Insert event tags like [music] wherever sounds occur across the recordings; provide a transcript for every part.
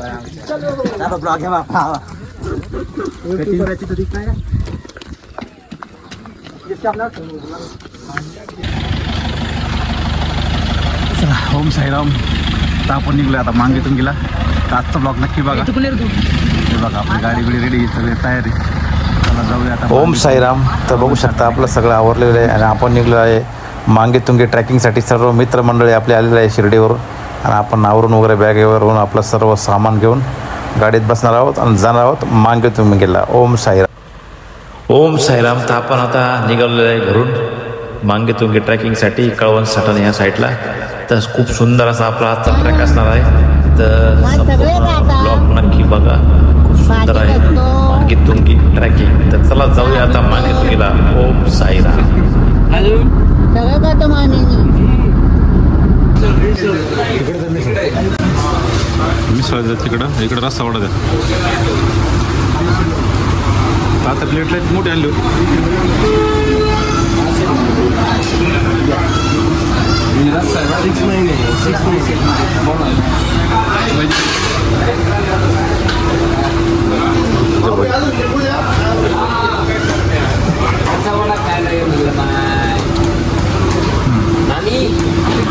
Blog आहे बापा चला ओम साईराम. आता आपण निघलो आता मांगेतून गेला. तर आजचा ब्लॉग नक्की बघा. हे बघा आपली गाडी बिडी रेडी सगळी तयारी. चला जाऊया आता ओम साईराम. तर बघू शकता आपलं सगळं आवरलेलं आहे आणि आपण निघलो आहे मांगे तुंगे ट्रॅकिंगसाठी सर्व मित्रमंडळी आपले आलेले आहे शिर्डीवर आणि आपण आवरून वगैरे बॅगेवरून आपलं सर्व सामान घेऊन गाडीत बसणार आहोत आणि जाणार आहोत मांगे तुंगेला ओम साईराम. ओम साईराम तर आपण आता निघालेलो आहे घरून. मांगे तुंगे ट्रॅकिंगसाठी कळवण सटण या साईडला. तर खूप सुंदर असा आपला आजचा ट्रॅक असणार आहे. तर ब्लॉग नक्की बघा. खूप सुंदर आहे. मांगे तुंगी ट्रॅकिंग. तर चला जाऊया आता मांगे तुंगीला ओम साईराम सगळं करतो मामीनी मिसळ तिकडं. इकडं रस्ता वाढत आहे आता प्लेट लाइट मोठी आणली होती.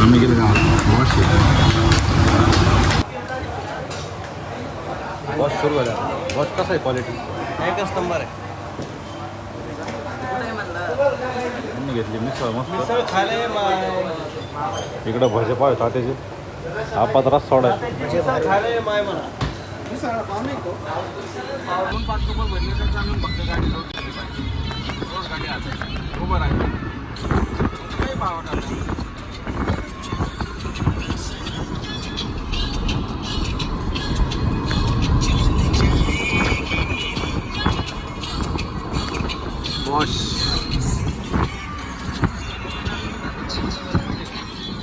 आम्ही गेलो बॉस सुरू झाला बॉस कसं आहे क्वालिटी एकच नंबर आहे. घेतली मिसळ मस्त. मिसळ खाले इकडं भजे पाव तात्याचे. हा पत्रा सोडा आहे. मिसळ खाले माय म्हणा. बॉस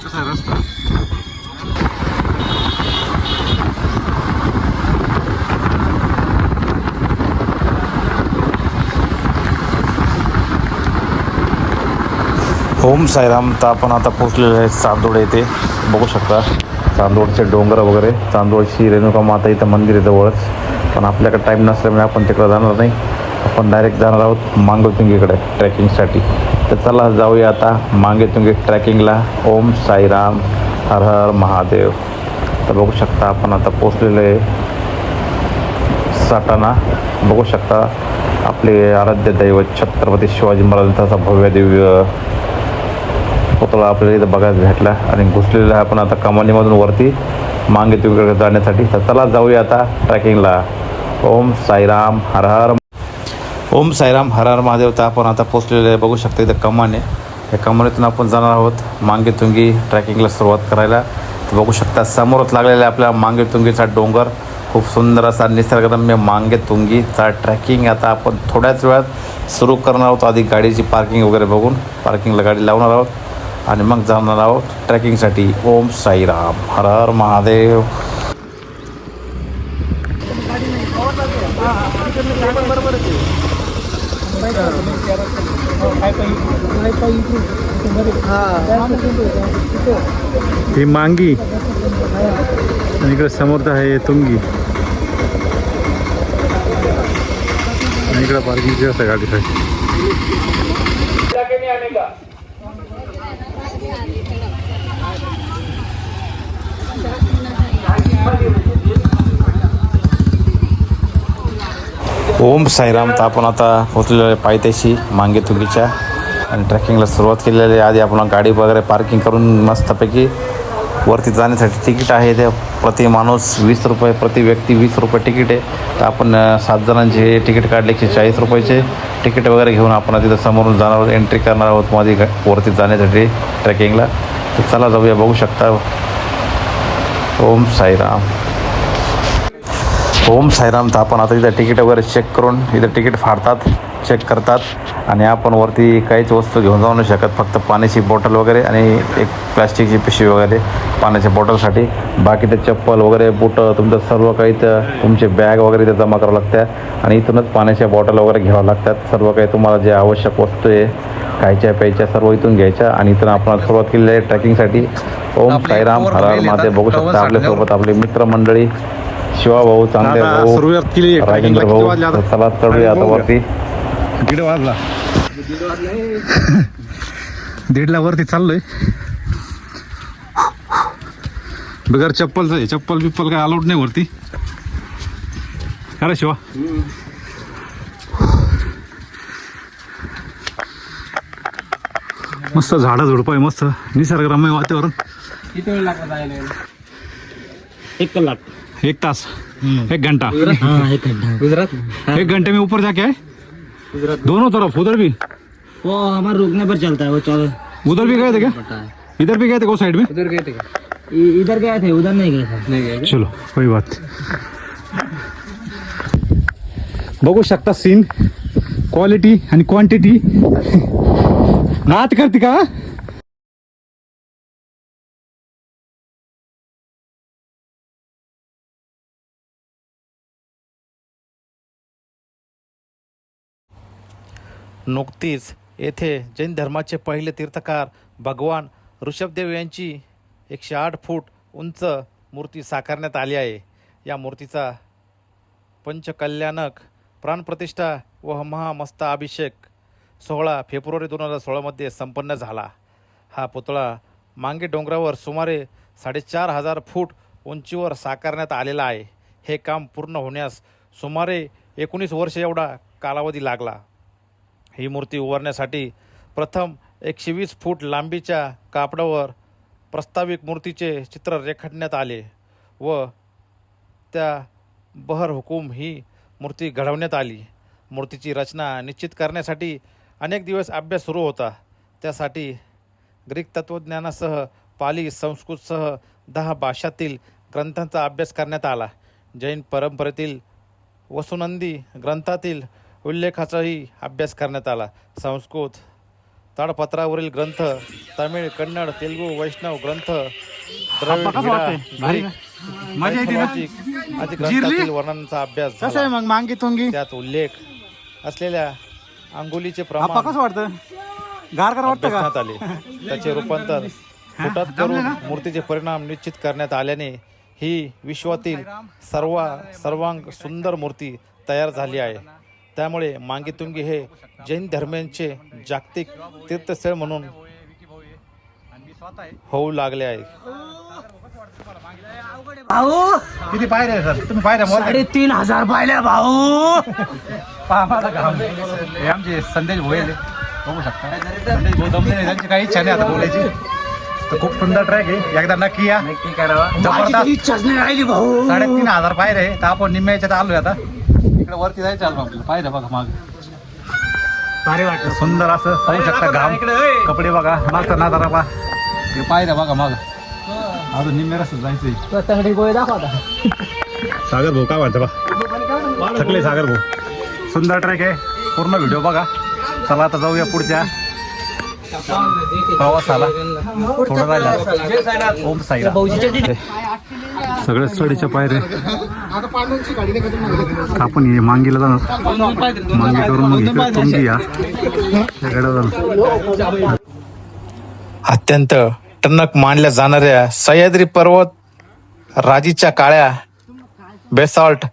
कसा आहे रस्ता ओम साईराम तर आपण आता पोहोचलेलो आहे चांदोड येथे. बघू शकता चांदोडचे डोंगर वगैरे चांदोडची रेणुका माता इथं मंदिर आहे जवळच. पण आपल्याकडे टाईम नसल्यामुळे आपण तिकडं जाणार नाही. आपण डायरेक्ट जाणार आहोत मांगोतुंगीकडे ट्रॅकिंगसाठी. तर चला जाऊया आता मांगेतुंगी ट्रॅकिंगला. ओम साईराम हर हर महादेव. तर बघू शकता आपण आता पोचलेलो आहे साटाणा बघू शकता आपले आराध्य दैवत छत्रपती शिवाजी महाराजांचा भव्य दिव्य पुतळा आपल्याला इथं बघायला भेटला आणि घुसलेला आहे आपण आता कमानीमधून वरती मांगे तुकडे जाण्यासाठी. तर चला जाऊया आता ट्रॅकिंगला. ओम साईराम हर हर ओम साईराम हर महादेव तर आपण आता पोचलेले आहे. बघू शकता इथं कमाने या कमानीतून आपण जाणार आहोत मांगेतुंगी ट्रॅकिंगला सुरुवात करायला. तर बघू शकता समोरच लागलेला आहे आपल्या मांगेतुंगीचा डोंगर. खूप सुंदर असा निसर्गरम्य मांगे तुंगीचा ट्रॅकिंग आता आपण थोड्याच वेळात सुरू करणार आहोत. आधी गाडीची पार्किंग वगैरे बघून पार्किंगला गाडी लावणार आहोत. आणि मग जाणार आहोत ट्रॅकिंगसाठी. ओम साईराम हर हर महादेव. ही मांगी. आणि इकडे समोर आहे तुंगी. आणि इकडं पार्किंगची व्यवस्था आहे गाडीसाठी. ओम साईराम तर आपण आता पोचलेलो आहे पायथ्याशी मांगे तुंगीच्या. आणि ट्रॅकिंगला सुरुवात केलेली आहे. आधी आपण गाडी वगैरे पार्किंग करून मस्तपैकी वरती जाण्यासाठी तिकीट आहे ते. प्रति माणूस वीस रुपये प्रति व्यक्ती वीस रुपये तिकीट आहे. तर आपण सात जणांचे तिकीट काढले एकशे चाळीस रुपयाचे. तिकीट वगैरे घेऊन आपण तिथं समोरून जाणार आहोत एंट्री करणार आहोत मध्ये वरती जाण्यासाठी ट्रेकिंगला तर चला जाऊया बघू शकता. ओम साईराम. ओम साईराम तर आपण आता इथं तिकीट वगैरे चेक करून इथं तिकीट फाडतात चेक करतात. आणि आपण वरती काहीच वस्तू घेऊन जाऊ नाही शकत फक्त पाण्याची बॉटल वगैरे आणि एक प्लॅस्टिकची पिशवी वगैरे पाण्याच्या बॉटलसाठी बाकी ते चप्पल वगैरे बुटं तुमचं सर्व काही तर तुमचे बॅग वगैरे इथं जमा करावं लागतं आणि इथूनच पाण्याच्या बॉटल वगैरे घ्यावं लागतात. सर्व काही तुम्हाला जे आवश्यक वस्तू आहे खायच्या प्यायच्या सर्व इथून घ्यायच्या. आणि इथून आपण सुरुवात केलेली आहे ट्रॅकिंगसाठी. ओम साईराम cover हर हर गेले महादेव तर बघू शकता आपल्यासोबत आपली मित्रमंडळी. शिवा भाऊ चांगले आता भाऊ सुरुवात केली. राजेंद्र किती भाऊ वाजले आता? तर चला चढूया आता वरती दीड वाजला दीडला वरती चाललोय बिगर चप्पलचं आहे चप्पल बिप्पल काय अलाउड नाही वरती खरं शिवा मस्त झाडं झुडपं आहे मस्त निसर्गरम्य वातावरण किती वेळ लागला जायला एक कलाक एक तास एक घंटा। हाँ एक घंटा। गुजरात? एक घंटे में ऊपर जाके आए? दोनों तरफ़ उधर भी? वो हमारे रुकने पर चलता है वो चौदह उधर भी गए थे क्या? इधर भी गए थे वो साइड में? उधर गए थे इधर गए थे उधर नहीं गए थे। नहीं गए चलो कोई बात बघू शकता सीन क्वालिटी आणि क्वांटिटी नात करते का नुकतीच येथे जैन धर्माचे पहिले तीर्थकार भगवान ऋषभदेव यांची एकशे आठ फूट उंच मूर्ती साकारण्यात आली आहे. या मूर्तीचा पंचकल्याणक प्राणप्रतिष्ठा व महामस्ताभिषेक सोहळा फेब्रुवारी दोन हजार सोळामध्ये संपन्न झाला. हा पुतळा मांगे डोंगरावर सुमारे साडेचार हजार फूट उंचीवर साकारण्यात आलेला आहे. हे काम पूर्ण होण्यास सुमारे एकोणीस वर्ष एवढा कालावधी लागला. ही मूर्ती उभारण्यासाठी प्रथम एकशे वीस फूट लांबीच्या कापडावर प्रस्ताविक मूर्तीचे चित्र रेखाटण्यात आले व त्या बहर हुकूम ही मूर्ती घडवण्यात आली. मूर्तीची रचना निश्चित करण्यासाठी अनेक दिवस अभ्यास सुरू होता. त्यासाठी ग्रीक तत्त्वज्ञानासह पाली संस्कृतसह दहा भाषातील ग्रंथांचा अभ्यास करण्यात आला. जैन परंपरेतील वसुनंदी ग्रंथातील उल्लेखाचाही अभ्यास करण्यात आला. संस्कृत ताडपत्रावरील ग्रंथ तमिळ कन्नड तेलुगू वैष्णव ग्रंथ? ग्रंथातील वर्णनांचा अभ्यास कसं आहे झाला. मग? मांगी तुंगी? त्यात उल्लेख असलेल्या अंगुलीचे प्रमाण कसं वाटतं? वाटतं आले. त्याचे रूपांतर फुटात करून मूर्तीचे परिणाम निश्चित करण्यात आल्याने ही विश्वातील सर्व सर्वांग सुंदर मूर्ती तयार झाली आहे. त्यामुळे मांगीतुंगी हे जैन धर्मियांचे जागतिक तीर्थस्थळ म्हणून होऊ लागले आहे. भाऊ! किती पायऱ्या आहे सर? तुम्ही पायऱ्या मोजल्या? साडेतीन हजार पाहिल्या भाऊ! पहा माझा घाम हे आमचे संदेश भोयल बघू शकता. संदेश भाऊ दमले नाही त्यांची काही इच्छा नाही आता बोलायची. तर खूप सुंदर ट्रॅक आहे. एकदा नक्की या. नक्की करावा. जबरदस्त. इच्छाच नाही राहिली भाऊ. साडेतीन हजार पायरे आहे. तर आपण निम्म्याच्यात आलोय आता. इकडे वरती जायचं आलो आपल्याला पायऱ्या बघा माग. भारी वाटलं. सुंदर असं पाहू शकता घाम. कपडे बघा मागचा नादारा पा हे पायऱ्या बघा माग. अजून निम्म्या रस्त्यात जायचंय. तंगडी गोळे दाखवता सागर भाऊ काय म्हणता बा? थकले सागर भाऊ. सुंदर ट्रॅक आहे. पूर्ण व्हिडिओ बघा. चला आता जाऊया पुढच्या. प्रवासाला थोडं राहिला. ओम साईला सगळ्या सडीच्या पायरे आपण ये मांगीला जाणार? मांगी करून मग इकडे तुंगी या. इकडे जाणार अत्यंत टणक मानल्या जाणाऱ्या सह्याद्री पर्वत राजीच्या काळ्या बेसॉल्ट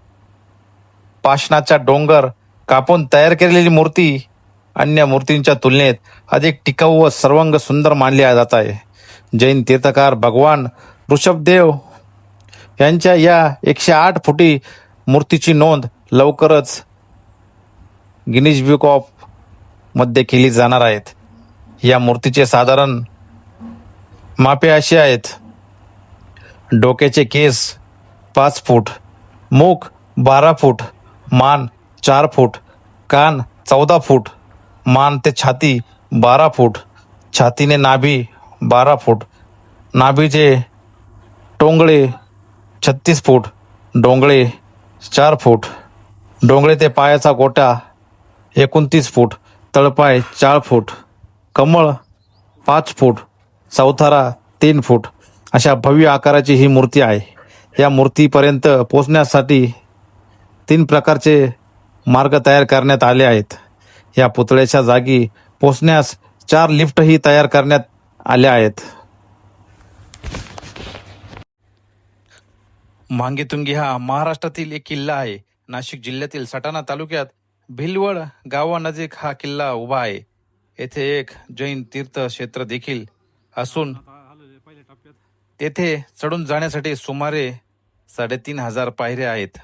पाषाणाचा डोंगर कापून तयार केलेली मूर्ती अन्य मूर्तींच्या तुलनेत अधिक टिकाऊ व सर्वांग सुंदर मानले जात आहे. जैन तीर्थकार भगवान ऋषभदेव यांच्या या एकशे आठ फुटी मूर्तीची नोंद लवकरच गिनीज बुक ऑफमध्ये केली जाणार आहेत. या मूर्तीचे साधारण मापे अशी आहेत. डोक्याचे केस पाच फूट मूक बारा फूट मान चार फूट कान चौदा फूट मान ते छाती बारा फूट छातीने नाभी बारा फूट नाभीचे टोंगळे छत्तीस फूट डोंगळे चार फूट डोंगळे ते पायाचा गोटा एकोणतीस फूट तळपाय चार फूट कमळ पाच फूट चौथारा तीन फूट अशा भव्य आकाराची ही मूर्ती आहे. या मूर्तीपर्यंत पोचण्यासाठी तीन प्रकारचे मार्ग तयार करण्यात आले आहेत. या पुतळ्याच्या जागी पोचण्यास चार लिफ्टही तयार करण्यात आल्या आहेत. मांगेतुंगी हा महाराष्ट्रातील एक किल्ला आहे. नाशिक जिल्ह्यातील सटाणा तालुक्यात भिलवड गावानजीक हा किल्ला उभा आहे. येथे एक जैन तीर्थ क्षेत्र देखील असून तेथे चढून जाण्यासाठी सुमारे साडेतीन हजार पायऱ्या आहेत.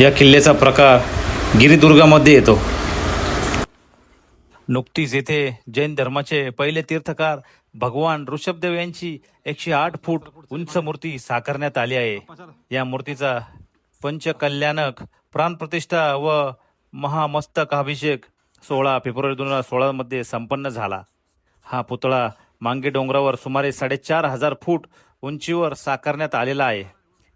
या किल्ल्याचा प्रकार गिरिदुर्गामध्ये येतो. नुकतीच येथे जैन धर्माचे पहिले तीर्थकार भगवान ऋषभदेव यांची एकशे आठ फूट उंच मूर्ती साकारण्यात आली आहे. या मूर्तीचा पंचकल्याणक प्राणप्रतिष्ठा व महामस्तक अभिषेक सोळा फेब्रुवारी दोन हजार सोळा मध्ये संपन्न झाला. हा पुतळा मांगे डोंगरावर सुमारे साडेचार हजार फूट उंचीवर साकारण्यात आलेला आहे.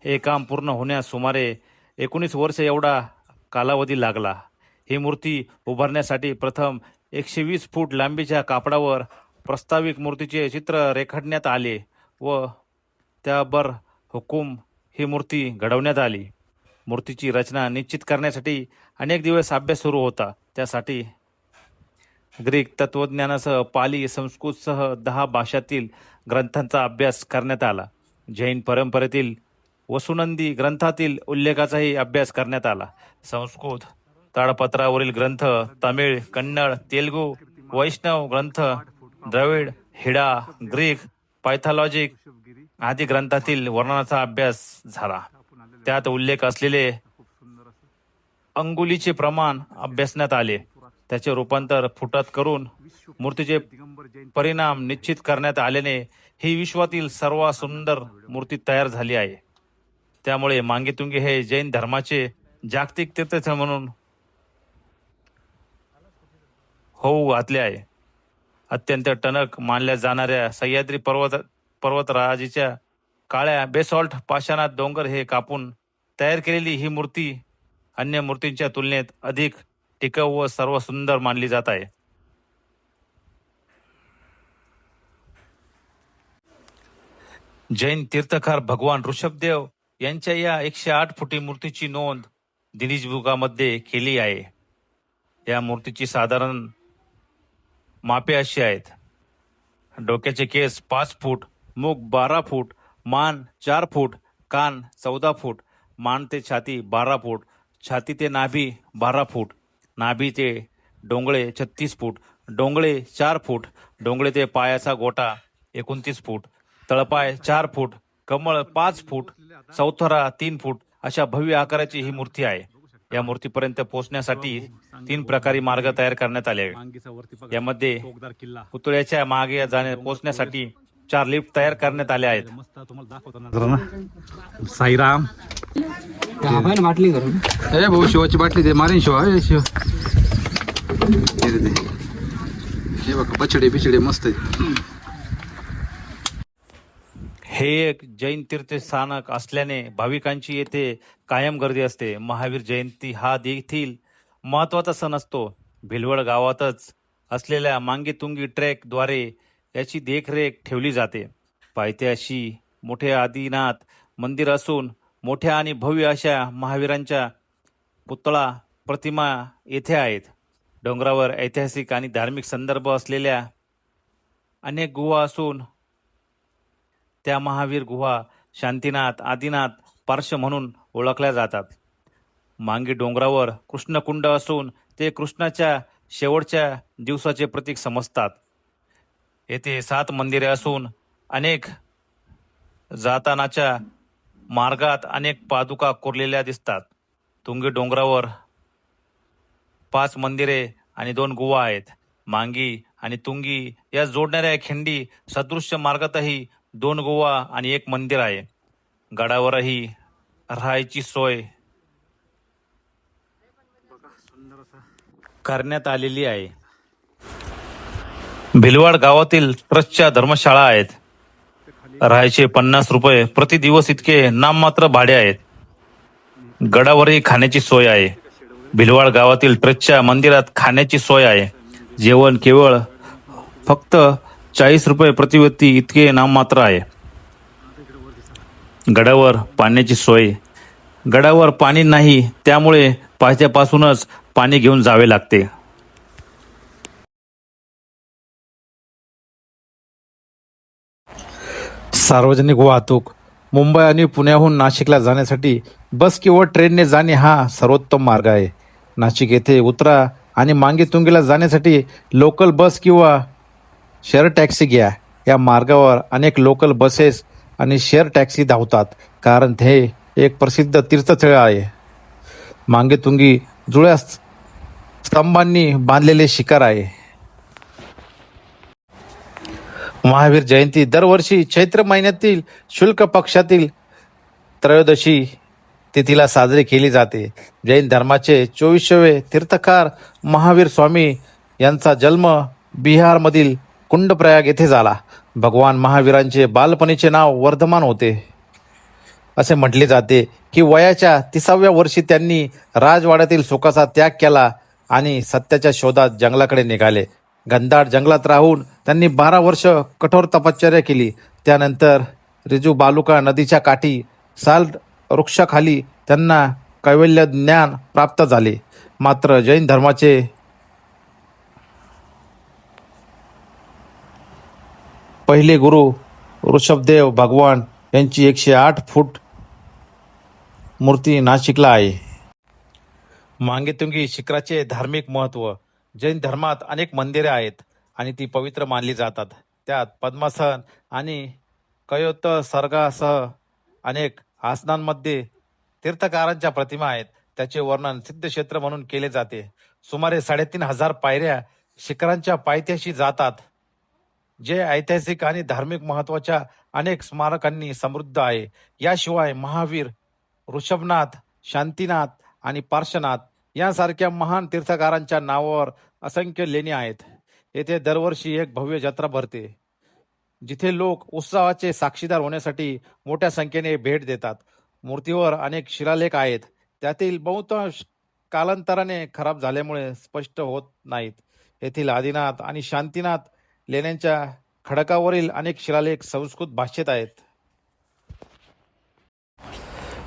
हे काम पूर्ण होण्यास सुमारे एकोणीस वर्ष एवढा कालावधी लागला. ही मूर्ती उभारण्यासाठी प्रथम एकशे वीस फूट लांबीच्या कापडावर प्रस्ताविक मूर्तीचे चित्र रेखाटण्यात आले व त्यावर हुकूम ही मूर्ती घडवण्यात आली. मूर्तीची रचना निश्चित करण्यासाठी अनेक दिवस अभ्यास सुरू होता. त्यासाठी ग्रीक तत्वज्ञानासह पाली संस्कृतसह दहा भाषातील ग्रंथांचा अभ्यास करण्यात आला. जैन परंपरेतील वसुनंदी ग्रंथातील उल्लेखाचाही अभ्यास करण्यात आला. संस्कृत ताडपत्रावरील ग्रंथ तमिळ कन्नड तेलगू वैष्णव ग्रंथ द्रविड हिडा ग्रीक पायथॉलॉजिक आदी ग्रंथातील वर्णनाचा अभ्यास झाला. त्यात उल्लेख असलेले अंगुलीचे प्रमाण अभ्यासण्यात आले. त्याचे रूपांतर फुटात करून मूर्तीचे परिणाम निश्चित करण्यात आल्याने ही विश्वातील सर्वात सुंदर मूर्ती तयार झाली आहे. त्यामुळे मांगेतुंगे हे जैन धर्माचे जागतिक तीर्थस्थळ म्हणून होऊ घातले आहे. अत्यंत टणक मानल्या जाणाऱ्या सह्याद्री पर्वत पर्वतराजीच्या काळ्या बेसॉल्ट पाषाणात डोंगर हे कापून तयार केलेली ही मूर्ती अन्य मूर्तींच्या तुलनेत अधिक टिकाऊ व सर्व सुंदर मानली जात आहे. जैन तीर्थकार भगवान ऋषभदेव यांच्या या एकशे आठ फुटी मूर्तीची नोंद दिनीज बुकामध्ये केली आहे. या मूर्तीची साधारण मापे अशी आहेत. डोक्याचे केस पाच फूट मुख बारा फूट मान चार फूट कान चौदा फूट मान ते छाती बारा फूट छाती ते नाभी बारा फूट नाभी ते डोंगळे छत्तीस फूट डोंगळे चार फूट डोंगळे ते पायाचा गोटा एकोणतीस फूट तळपाय चार फूट कमळ पाच फूट चौथरा तीन फूट अशा भव्य आकाराची ही मूर्ती आहे. या मूर्तीपर्यंत पोहोचण्यासाठी तीन प्रकारे मार्ग तयार करण्यात आले आहेत. यामध्ये पुतळ्याच्या मागे जाण्या पोहोचण्यासाठी चार लिफ्ट तयार करण्यात आले आहेत. मस्त तुम्हाला दाखवतो जरा ना साईराम. वाटली करून ए भाऊ शिवाची बाटली दे मारीन शिवा शिव. हे बघा बछडे बिछडे मस्त आहे हे एक जैन तीर्थस्थानक असल्याने भाविकांची येथे कायम गर्दी असते. महावीर जयंती हा देखील महत्त्वाचा सण असतो. भिलवड गावातच असलेल्या मांगीतुंगी ट्रेकद्वारे याची देखरेख ठेवली जाते. पायथ्याशी मोठे आदिनाथ मंदिर असून मोठ्या आणि भव्य अशा महावीरांच्या पुतळा प्रतिमा येथे आहेत. डोंगरावर ऐतिहासिक आणि धार्मिक संदर्भ असलेल्या अनेक गुहा असून त्या महावीर गुहा शांतीनाथ आदिनाथ पार्श्व म्हणून ओळखल्या जातात. मांगी डोंगरावर कृष्णकुंड असून ते कृष्णाच्या शेवटच्या दिवसाचे प्रतीक समजतात. येथे सात मंदिरे असून अनेक जातानाच्या मार्गात अनेक पादुका कोरलेल्या दिसतात. तुंगी डोंगरावर पाच मंदिरे आणि दोन गुहा आहेत. मांगी आणि तुंगी या जोडणाऱ्या खिंडी सदृश्य मार्गातही दोन गोवा आणि एक मंदिर आहे. गडावरही राहायची सोय. करण्यात आलेली आहे. भिलवाड गावातील ट्रस्टच्या धर्मशाळा आहेत. राहायचे पन्नास रुपये प्रति दिवस इतके नाममात्र भाडे आहेत. गडावरही खाण्याची सोय आहे. भिलवाड गावातील ट्रस्टच्या मंदिरात खाण्याची सोय आहे. जेवण केवळ फक्त चाळीस रुपये प्रतिव्यक्ती इतके नाममात्र आहे. गडावर पाण्याची सोय. गडावर पाणी नाही त्यामुळे पायथ्यापासूनच पाणी घेऊन जावे लागते. सार्वजनिक वाहतूक. मुंबई आणि पुण्याहून नाशिकला जाण्यासाठी बस किंवा ट्रेनने जाणे हा सर्वोत्तम मार्ग आहे. नाशिक येथे उतरा आणि मांगे तुंगीला जाण्यासाठी लोकल बस किंवा शेअर टॅक्सी घ्या. या मार्गावर अनेक लोकल बसेस आणि शेअर टॅक्सी धावतात. कारण हे एक प्रसिद्ध तीर्थस्थळ आहे. मांगेतुंगी जुळ्या स्तंभांनी बांधलेले शिखर आहे. महावीर जयंती दरवर्षी चैत्र महिन्यातील शुल्क पक्षातील त्रयोदशी तिथीला साजरी केली जाते. जैन धर्माचे चोवीसवे तीर्थकार महावीर स्वामी यांचा जन्म बिहारमधील कुंडप्रयाग येथे झाला. भगवान महावीरांचे बालपणीचे नाव वर्धमान होते. असे म्हटले जाते की वयाच्या तिसाव्या वर्षी त्यांनी राजवाड्यातील सुखाचा त्याग केला आणि सत्याच्या शोधात जंगलाकडे निघाले. घनदाट जंगलात राहून त्यांनी बारा वर्ष कठोर तपश्चर्या केली. त्यानंतर रिजू बालुका नदीच्या काठी साल वृक्षाखाली त्यांना कैवल्य ज्ञान प्राप्त झाले. मात्र जैन धर्माचे पहिले गुरु ऋषभदेव भगवान यांची एकशे आठ फूट मूर्ती नाशिकला आहे. मांगेतुंगी शिखराचे धार्मिक महत्त्व जैन धर्मात अनेक मंदिरे आहेत आणि ती पवित्र मानली जातात. त्यात पद्मासन आणि कयोत सर्गासह अनेक आसनांमध्ये तीर्थकारांच्या प्रतिमा आहेत. त्याचे वर्णन सिद्धक्षेत्र म्हणून केले जाते. सुमारे साडेतीन हजार पायऱ्या शिखरांच्या पायथ्याशी जातात. जे ऐतिहासिक आणि धार्मिक महत्त्वाच्या अनेक स्मारकांनी समृद्ध आहे. याशिवाय महावीर ऋषभनाथ शांतीनाथ आणि पार्श्वनाथ यांसारख्या महान तीर्थकारांच्या नावावर असंख्य लेणी आहेत. येथे दरवर्षी एक भव्य जत्रा भरते. जिथे लोक उत्सवाचे साक्षीदार होण्यासाठी मोठ्या संख्येने भेट देतात. मूर्तीवर अनेक शिलालेख आहेत. त्यातील बहुतांश कालांतराने खराब झाल्यामुळे स्पष्ट होत नाहीत. येथील आदिनाथ आणि शांतीनाथ लेण्यांच्या खडकावरील अनेक शिलालेख संस्कृत भाषेत आहेत.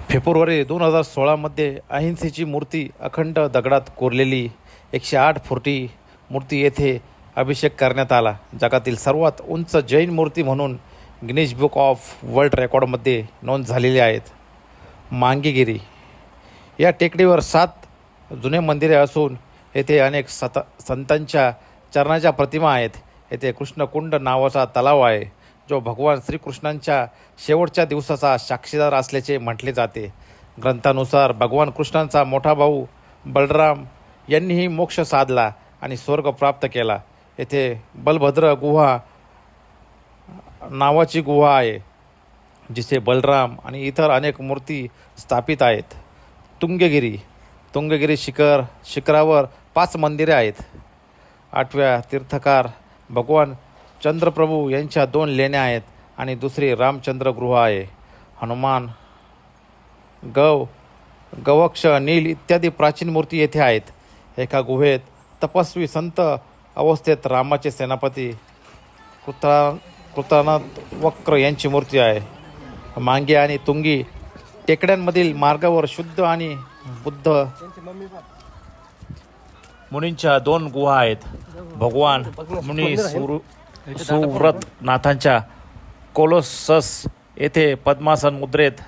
फेब्रुवारी दोन हजार सोळामध्ये अहिंसेची मूर्ती अखंड दगडात कोरलेली एकशे आठ फुटी मूर्ती येथे अभिषेक करण्यात आला. जगातील सर्वात उंच जैन मूर्ती म्हणून गिनीज बुक ऑफ वर्ल्ड रेकॉर्डमध्ये नोंद झालेली आहेत. मांगीगिरी. या टेकडीवर सात जुने मंदिरे असून येथे अनेक सत संतांच्या चरणाच्या प्रतिमा आहेत. येथे कृष्णकुंड नावाचा तलाव आहे जो भगवान श्रीकृष्णांच्या शेवटच्या दिवसाचा साक्षीदार असल्याचे म्हटले जाते. ग्रंथानुसार भगवान कृष्णांचा मोठा भाऊ बलराम यांनीही मोक्ष साधला आणि स्वर्ग प्राप्त केला. येथे बलभद्र गुहा नावाची गुहा आहे जिथे बलराम आणि इतर अनेक मूर्ती स्थापित आहेत. तुंगगिरी तुंगगिरी शिखर शिखरावर पाच मंदिरे आहेत. आठव्या तीर्थकार भगवान चंद्रप्रभू यांच्या दोन लेण्या आहेत आणि दुसरी रामचंद्र गृह आहे. हनुमान गव गवक्ष नील इत्यादी प्राचीन मूर्ती येथे आहेत. एका गुहेत तपस्वी संत अवस्थेत रामाचे सेनापती कृता कृतानाथ वक्र यांची मूर्ती आहे. मांगे आणि तुंगी टेकड्यांमधील मार्गावर शुद्ध आणि बुद्ध मुनींच्या दोन गुहा आहेत. भगवान मुनी सुरू सुव्रत नाथांच्या कोलोसस येथे पद्मासन मुद्रेत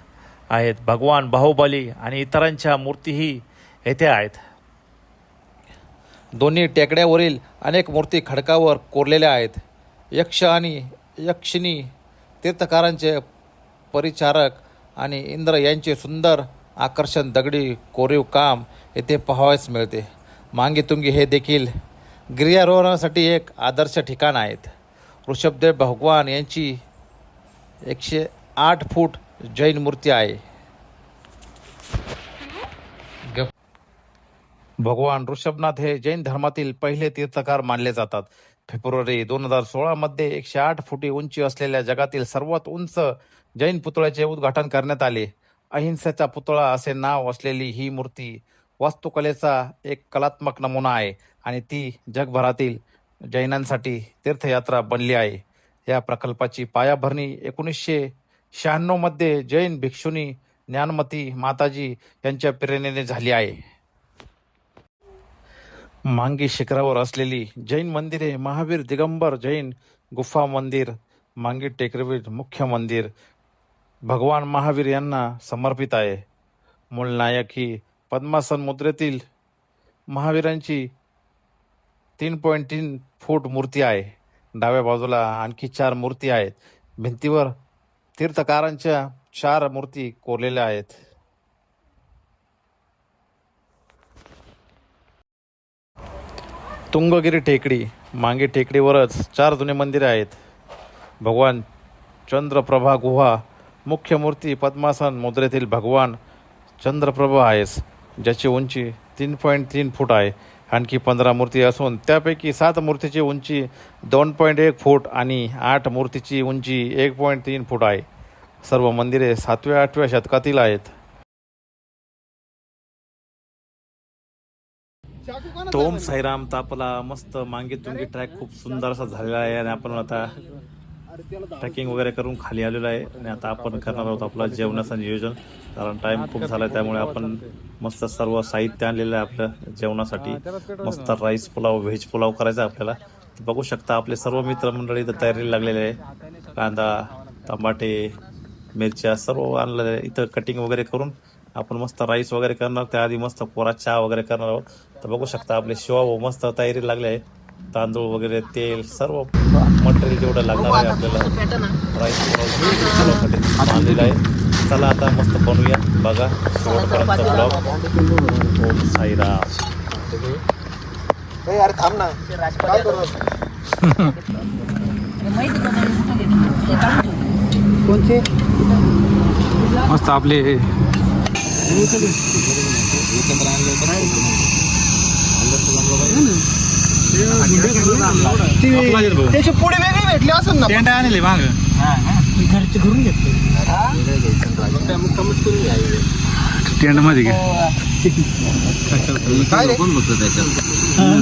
आहेत. भगवान बाहुबली आणि इतरांच्या मूर्तीही येथे आहेत. दोन्ही टेकड्यावरील अनेक मूर्ती खडकावर कोरलेल्या आहेत. यक्ष आणि यक्षिणी तीर्थकारांचे परिचारक आणि इंद्र यांचे सुंदर आकर्षण दगडी कोरीव काम येथे पाहावयास मिळते. मांगीतुंगी हे देखील गिर्यारोहणासाठी एक आदर्श ठिकाण आहेत. ऋषभदेव भगवान यांची एकशे आठ फूट जैन मूर्ती आहे. ग- भगवान ऋषभनाथ हे जैन धर्मातील पहिले तीर्थकार मानले जातात. फेब्रुवारी दोन हजार सोळामध्ये एकशे आठ फुटी उंची असलेल्या जगातील सर्वात उंच जैन पुतळ्याचे उद्घाटन करण्यात आले. अहिंसेचा पुतळा असे नाव असलेली ही मूर्ती वास्तुकलेचा एक कलात्मक नमुना आहे आणि ती जगभरातील जैनांसाठी तीर्थयात्रा बनली आहे. या प्रकल्पाची पायाभरणी एकोणीसशे शहाण्णवमध्ये जैन भिक्षुनी ज्ञानमती माताजी यांच्या प्रेरणेने झाली आहे. मांगी शिखरावर असलेली जैन मंदिरे महावीर दिगंबर जैन गुफा मंदिर मांगी टेकरवीर मुख्य मंदिर भगवान महावीर यांना समर्पित आहे. मूळ नायक ही पद्मासन मुद्रेतील महावीरांची तीन पॉईंट तीन फूट मूर्ती आहे. डाव्या बाजूला आणखी चार मूर्ती आहेत. भिंतीवर तीर्थकारांच्या चार मूर्ती कोरलेल्या आहेत. तुंगगिरी टेकडी मांगे टेकडीवरच चार जुने मंदिरे आहेत. भगवान चंद्रप्रभा गुहा मुख्य मूर्ती पद्मासन मुद्रेतील भगवान चंद्रप्रभा आहेस. ज्याची उंची तीन पॉईंट तीन फूट आहे आणखी पंधरा मूर्ती असून त्यापैकी सात मूर्तीची उंची दोन पॉईंट एक फूट आणि आठ मूर्तीची उंची एक पॉईंट तीन फूट आहे. सर्व मंदिरे सातव्या आठव्या शतकातील आहेत. तोम साईराम तापला मस्त मांगी तुंगी ट्रॅक खूप सुंदर असा झालेला आहे आणि आपण आता ट्रॅकिंग वगैरे करून खाली आलेलो आहे आणि आता आपण करणार आहोत आपलं जेवणाचं नियोजन. कारण टाइम खूप झाला आहे त्यामुळे आपण मस्त सर्व साहित्य आणलेलं आहे आपलं जेवणासाठी. मस्त राईस पुलाव व्हेज पुलाव करायचा आपल्याला. तर बघू शकता आपले सर्व मित्रमंडळी इथं तयारीला लागलेले आहे. कांदा टमाटे मिरच्या सर्व आणलेलं आहे. इथं कटिंग वगैरे करून आपण मस्त राईस वगैरे करणार त्याआधी मस्त पोरा चहा वगैरे करणार आहोत. तर बघू शकता आपले शिवा मस्त तयारी लागले आहे. तांदूळ वगैरे तेल सर्व मटेरियल जेवढं लागणार आहे आपल्याला. राईस बांधलेलं आहे. चला आता मस्त बनवूया. बघा शेवटपर्यंत ब्लॉग ओम साईराम. मस्त आपले. त्याची पुढे वेगळी भेटली असेल ना. टेंट आणले माग. घरचे घरून घेतले टेंटमध्ये घे. काय रे?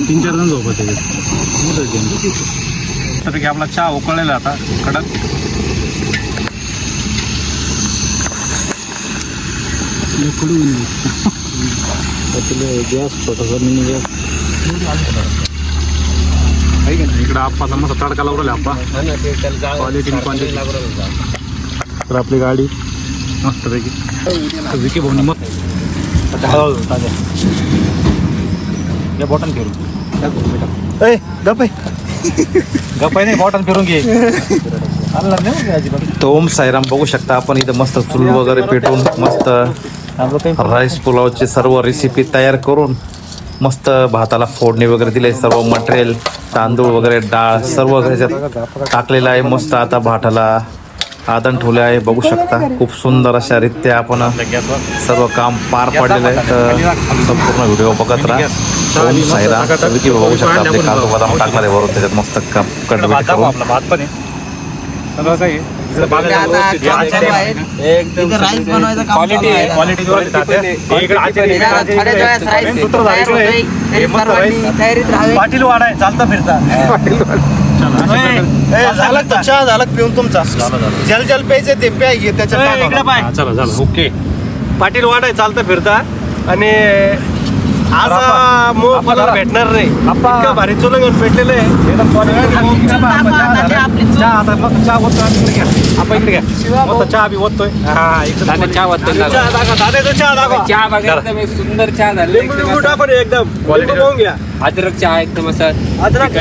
तीन चार जण झोपत की आपला चहा उकळलेला आता कडक. इकडं आप्पाचा मस्त तडका लावला आप्पा. क्वालिटी क्वालिटी तर आपली गाडी मस्त पैकी विकी भाऊनी मग या बॉटन फिरून. गप्पा नाही बॉटन फिरून घे. नाही अजिबात. तोम साईराम बघू शकता आपण इथं मस्त चूल वगैरे पेटवून मस्त राईस पुलावची सर्व रेसिपी तयार करून मस्त भाताला फोडणी वगैरे दिली आहे सर्व मटेरियल तांदूळ वगैरे डाळ सर्व ह्याच्यात टाकलेलं आहे मस्त आता भाताला आदन ठेवले आहे बघू शकता. खूप सुंदर अशा रित्या आपण सर्व काम पार पाडलेलं आहे. तर संपूर्ण व्हिडिओ बघत राहा. ओम साईराम. विकी बघू शकता आपले काजू बदाम टाकणारे वरून त्याच्यात मस्त कट करून. हे पाटील वाडा आहे चालता फिरता. झालं चहा झाला पिऊन तुमचा? जल जल प्यायचे ते प्या घे. हा, चला ओके. पाटील वाडा आहे चालता फिरता. आणि आज मोह मला भेटणार नाही. इतकं भारी चुलंगण भेटलेलं आहे. चहा आता चहा इकडे घ्या. आपण इकडे घ्या. मस्त चहा बी ओततोय. हा इकडे चहा दाखवा दादाचा चहा दाखवा. चहा बघा सुंदर चहा झाला टाकून एकदम. लिंबू पाहून घ्या. अद्रक चहा एकदम असा. अद्रक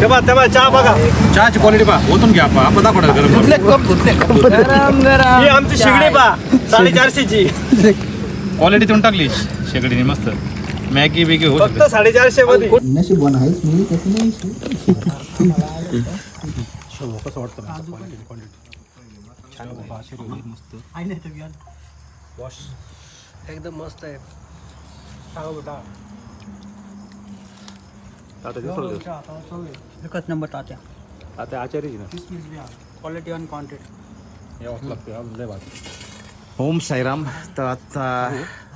तेव्हा तेव्हा चहा बघा. चहाची क्वालिटी पहा. ओतून घ्या आपण आपण दाखवणार गरम करून. ही आमची शिगडी. साडेचारशेची. [laughs] क्वालिटी देऊन टाकली. शेकडीने मस्त. मॅगी बिगी होत फक्त साडेचारशे मध्ये. एकदम मस्त आहे. एकच नंबर तात्या. आता आचार्य ना. क्वालिटी अन क्वांटिटी यावंच लागतं लय भात ओम साईराम. तर आता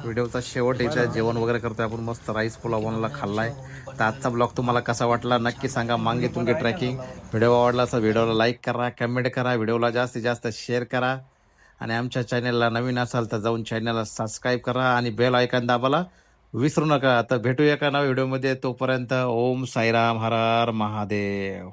व्हिडिओचा शेवट याच्या जेवण वगैरे करतोय आपण. मस्त राईस पुलाव बनवला खाल्लाय. तर आजचा ब्लॉग तुम्हाला कसा वाटला? नक्की सांगा. मागे तुमचे ट्रॅकिंग व्हिडिओ आवडला तर व्हिडिओला लाईक करा कमेंट करा. व्हिडिओला जास्तीत जास्त शेअर करा. आणि आमच्या चॅनलला नवीन असाल तर जाऊन चॅनलला सबस्क्राईब करा आणि बेल ऐकन दाबाला विसरू नका. तर भेटूया का नव्या व्हिडिओमध्ये. तोपर्यंत ओम साईराम. हर हर महादेव.